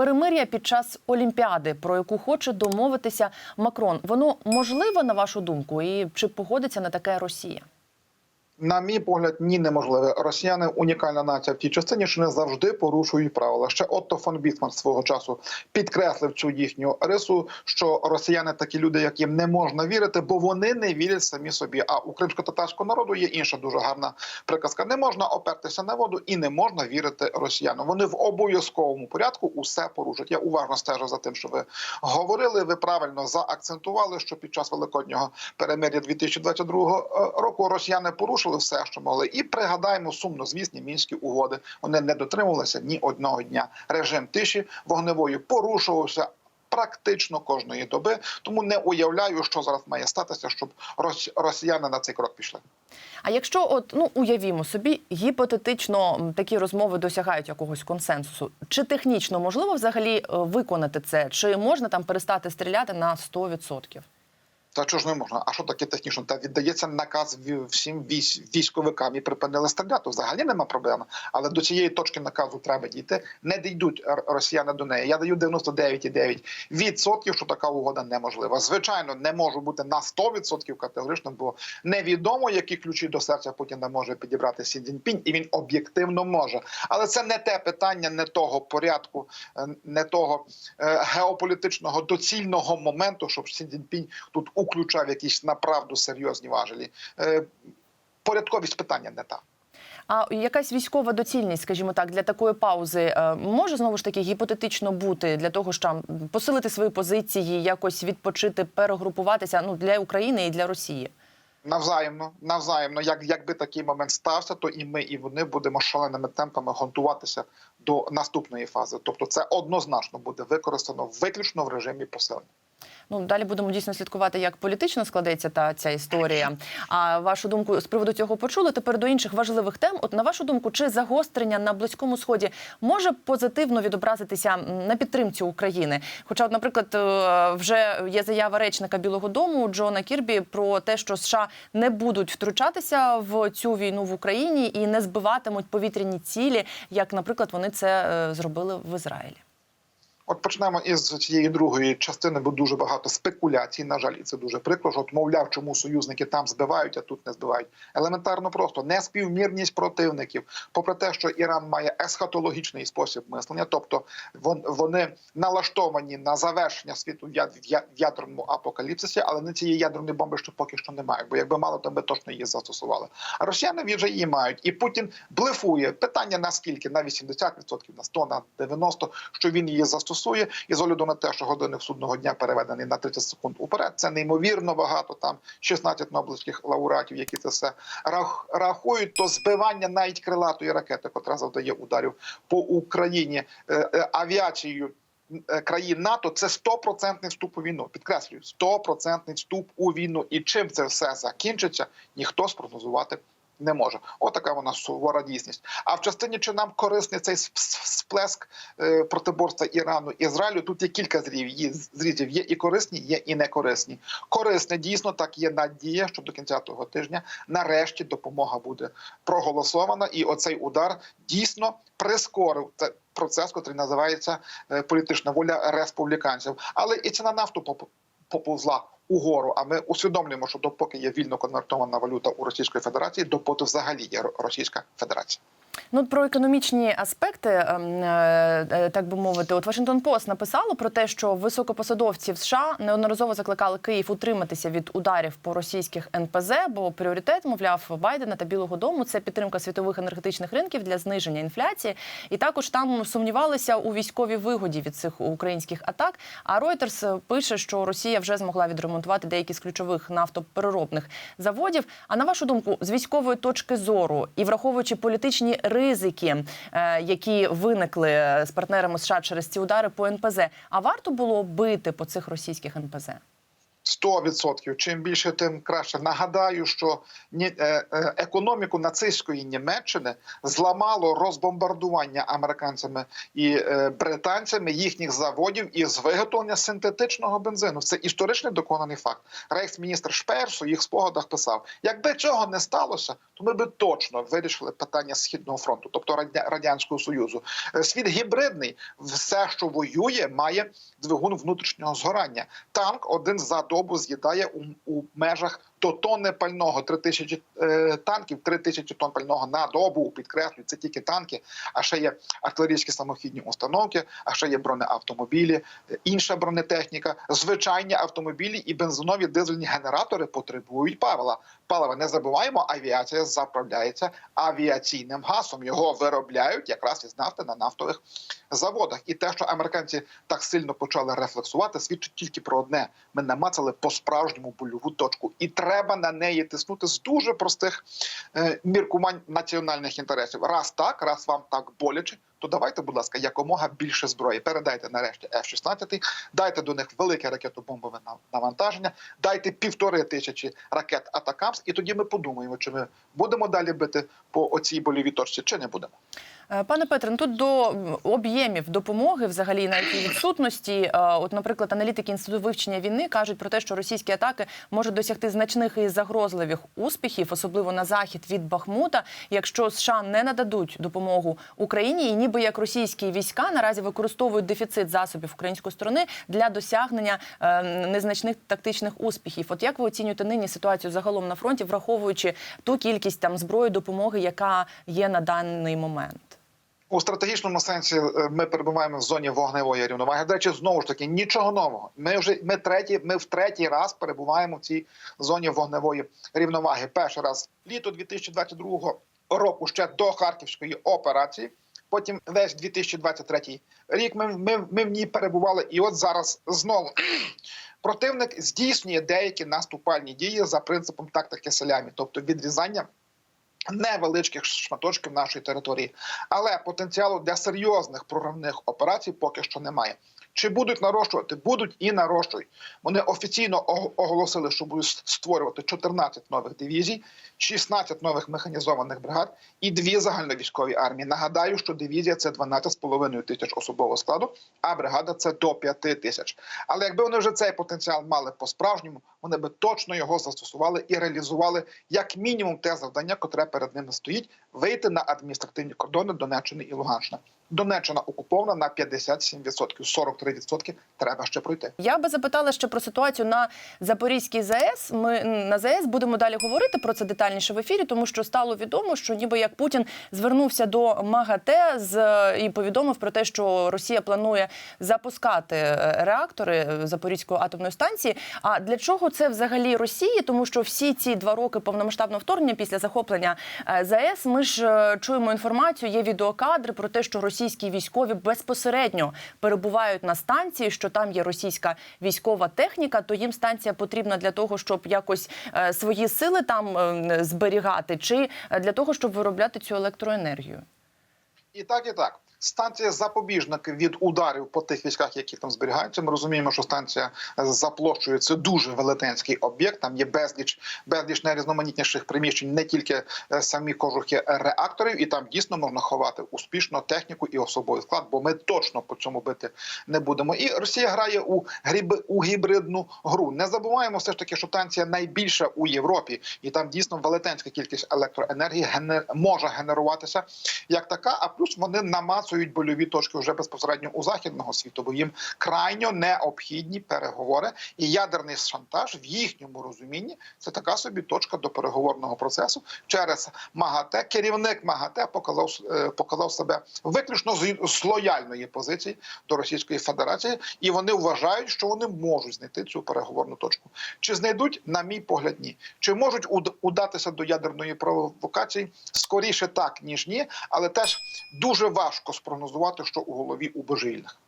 перемир'я під час Олімпіади, про яку хоче домовитися Макрон, воно можливо на вашу думку, і чи погодиться на таке Росія? На мій погляд, ні, неможливе. Росіяни унікальна нація в тій частині, що не завжди порушують правила. Ще Отто фон Бісман свого часу підкреслив цю їхню рису, що росіяни такі люди, яким не можна вірити, бо вони не вірять самі собі. А у кримсько-татарського народу є інша дуже гарна приказка: не можна опертися на воду і не можна вірити росіянам. Вони в обов'язковому порядку усе порушать. Я уважно стежу за тим, що ви говорили. Ви правильно заакцентували, що під час великоднього перемир'я 2022 року росіяни порушили все, що могли, і пригадаємо сумно звісні мінські угоди. Вони не дотримувалися ні одного дня. Режим тиші вогневої порушувався. Практично кожної доби, тому не уявляю, що зараз має статися, щоб рос- росіяни на цей крок пішли. А якщо от ну уявімо собі, гіпотетично такі розмови досягають якогось консенсусу, чи технічно можливо взагалі е, виконати це? Чи можна там перестати стріляти на 100%? Та чого ж не можна? А що таке технічно? Та віддається наказ всім військ, військовикам і припинили стріляти. Взагалі нема проблеми. Але до цієї точки наказу треба дійти. Не дійдуть росіяни до неї. Я даю 99,9% що така угода неможлива. Звичайно, не можу бути на 100% категорично, бо невідомо, які ключі до серця Путіна може підібрати Сі Цзіньпінь, і він об'єктивно може. Але це не те питання, не того порядку, е, не того е, геополітичного доцільного моменту, щоб Сі Цзіньпінь тут уключав якісь направду серйозні важелі. Е, Порядковість питання не та. А якась військова доцільність, скажімо так, для такої паузи е, може знову ж таки гіпотетично бути для того, щоб посилити свої позиції, якось відпочити, перегрупуватися ну для України і для Росії. Навзаємно, навзаємно, як якби такий момент стався, то і ми, і вони будемо шаленими темпами готуватися до наступної фази. Тобто, це однозначно буде використано виключно в режимі посилення. Ну далі будемо дійсно слідкувати, як політично складеться та ця історія. А вашу думку з приводу цього почули. Тепер до інших важливих тем. От на вашу думку, чи загострення на близькому сході може позитивно відобразитися на підтримці України? Хоча, от, наприклад, е, вже є заява речника Білого Дому Джона Кірбі про те, що США не будуть втручатися в цю війну в Україні і не збиватимуть повітряні цілі, як, наприклад, вони це е, зробили в Ізраїлі. От почнемо із цієї другої частини, бо дуже багато спекуляцій. На жаль, і це дуже прикро. що От мовляв, чому союзники там збивають, а тут не збивають. Елементарно просто неспівмірність противників. Попри те, що Іран має есхатологічний спосіб мислення, тобто вон- вони налаштовані на завершення світу в ядерному апокаліпсисі, але не цієї ядерної бомби, що поки що немає. Бо якби мало, то би точно її застосували. А росіяни вже її мають, і Путін блефує. Питання наскільки на 80%, на 100%, на 90%, що він її застосує, і з огляду на те, що годинник судного дня переведений на 30 секунд уперед, це неймовірно багато. Там 16 нобелівських лауреатів, які це все рахують. То збивання навіть крилатої ракети, котра завдає ударів по Україні е, е, авіацією. е, Країн НАТО це 100% вступ у війну. Підкреслюю, 100% вступ у війну. І чим це все закінчиться, ніхто спрогнозувати не може. Отака вона сувора дійсність. А в частині чи нам корисний цей сп- сп- сплеск е, протиборства Ірану Ізраїлю? Тут є кілька зрізів. Є і корисні, є і некорисні. Корисне дійсно так є надія, що до кінця того тижня нарешті допомога буде проголосована, і оцей удар дійсно прискорив це. Процес, який називається е, політична воля республіканців, але і ціна нафту поповзла угору. А ми усвідомлюємо, що допоки є вільно конвертована валюта у Російської Федерації, допоки взагалі є Російська Федерація. Ну, про економічні аспекти, ем, е, е, так би мовити, от Вашингтон Пост написало про те, що високопосадовці в США неодноразово закликали Київ утриматися від ударів по російських НПЗ, бо пріоритет, мовляв, Байдена та Білого Дому це підтримка світових енергетичних ринків для зниження інфляції. І також там сумнівалися у військовій вигоді від цих українських атак. А Reuters пише, що Росія вже змогла відремонтувати деякі з ключових нафтопереробних заводів. А на вашу думку, з військової точки зору і враховуючи політичні ризики, е, які виникли з партнерами США через ці удари по НПЗ, а варто було бити по цих російських НПЗ? 100%. Чим більше, тим краще. Нагадаю, що е, е, економіку нацистської Німеччини зламало розбомбардування американцями і е, британцями їхніх заводів із виготовлення синтетичного бензину. Це історичний доконаний факт. Рейхсміністр Шпеер в своїх спогадах писав: якби цього не сталося, то ми би точно вирішили питання східного фронту, тобто Радя- радянського союзу. Світ гібридний, все, що воює, має двигун внутрішнього згорання. Танк один за добу з'їдає у, у межах до тонни пального. Три тисячі е, танків, три тисячі тонн пального на добу. Підкреслюю, це тільки танки. А ще є артилерійські самохідні установки, а ще є бронеавтомобілі, е, інша бронетехніка, звичайні автомобілі і бензинові дизельні генератори потребують палива. Палива не забуваємо, авіація заправляється авіаційним газом. Його виробляють якраз із нафти на нафтових заводах. І те, що американці так сильно почали рефлексувати, свідчить тільки про одне: ми намацали по справжньому больову точку, і на неї тиснути з дуже простих е, міркувань національних інтересів. Раз так, раз вам так боляче. То давайте, будь ласка, якомога більше зброї. Передайте нарешті F-16, дайте до них велике ракетобомбове нав- навантаження, дайте півтори тисячі ракет Атакамс, і тоді ми подумаємо, чи ми будемо далі бити по оцій больовій точці, чи не будемо. Е, Пане Петре, ну тут до об'ємів допомоги, взагалі навіть відсутності. е, От, наприклад, аналітики інституту вивчення війни кажуть про те, що російські атаки можуть досягти значних і загрозливих успіхів, особливо на захід від Бахмута, якщо США не нададуть допомогу Україні, і ніби як російські війська наразі використовують дефіцит засобів української сторони для досягнення е, незначних тактичних успіхів. От як ви оцінюєте нині ситуацію загалом на фронті, враховуючи ту кількість там зброї допомоги, яка є на даний момент? У стратегічному сенсі е, ми перебуваємо в зоні вогневої рівноваги. До речі, знову ж таки, нічого нового. Ми вже ми треті, ми в третій раз перебуваємо в цій зоні вогневої рівноваги. Перший раз літо 2022 року, ще до харківської операції. Потім весь 2023 рік ми, ми, ми в ній перебували, і от зараз знову. Противник здійснює деякі наступальні дії за принципом тактики селямі, тобто відрізання невеличких шматочків нашої території, але потенціалу для серйозних проривних операцій поки що немає. Чи будуть нарощувати? Будуть і нарощують. Вони офіційно оголосили, що будуть створювати 14 нових дивізій, 16 нових механізованих бригад і дві загальновійськові армії. Нагадаю, що дивізія це 12,5 тисяч особового складу, а бригада це до 5 тисяч. Але якби вони вже цей потенціал мали по-справжньому, вони би точно його застосували і реалізували як мінімум те завдання, котре перед ними стоїть: вийти на адміністративні кордони Донеччини і Луганщини. Донеччина окупована на 57%, 43% треба ще пройти. Я би запитала ще про ситуацію на Запорізькій ЗАЕС. Ми на ЗАЕС будемо далі говорити про це детальніше в ефірі, тому що стало відомо, що ніби як Путін звернувся до МАГАТЕ з і повідомив про те, що Росія планує запускати е, реактори Запорізької атомної станції. А для чого це взагалі Росії? Тому що всі ці два роки повномасштабного вторгнення після захоплення е, ЗАЕС ми ж е, чуємо інформацію. Є відеокадри про те, що російські військові безпосередньо перебувають на станції, що там є російська військова техніка, то їм станція потрібна для того, щоб якось е, свої сили там е, зберігати, чи е, для того, щоб виробляти цю електроенергію. І так, і так. Станція запобіжник від ударів по тих військах, які там зберігаються. Ми розуміємо, що станція за площею це дуже велетенський об'єкт. Там є безліч безліч найрізноманітніших приміщень, не тільки е, самі кожухи реакторів, і там дійсно можна ховати успішно техніку і особовий склад, бо ми точно по цьому бити не будемо. І Росія грає у гріб у гібридну гру. Не забуваємо все ж таки, що станція найбільша у Європі, і там дійсно велетенська кількість електроенергії гене... може генеруватися як така. А плюс вони намацують больові точки вже безпосередньо у західного світу, бо їм крайньо необхідні переговори. І ядерний шантаж в їхньому розумінні це така собі точка до переговорного процесу через МАГАТЕ. Керівник МАГАТЕ показав е, показав себе виключно з лояльної позиції до Російської Федерації, і вони вважають, що вони можуть знайти цю переговорну точку. Чи знайдуть, на мій погляд, ні. Чи можуть уд- удатися до ядерної провокації? Скоріше так ніж ні, але теж дуже важко спрогнозувати, що у голові у божильних.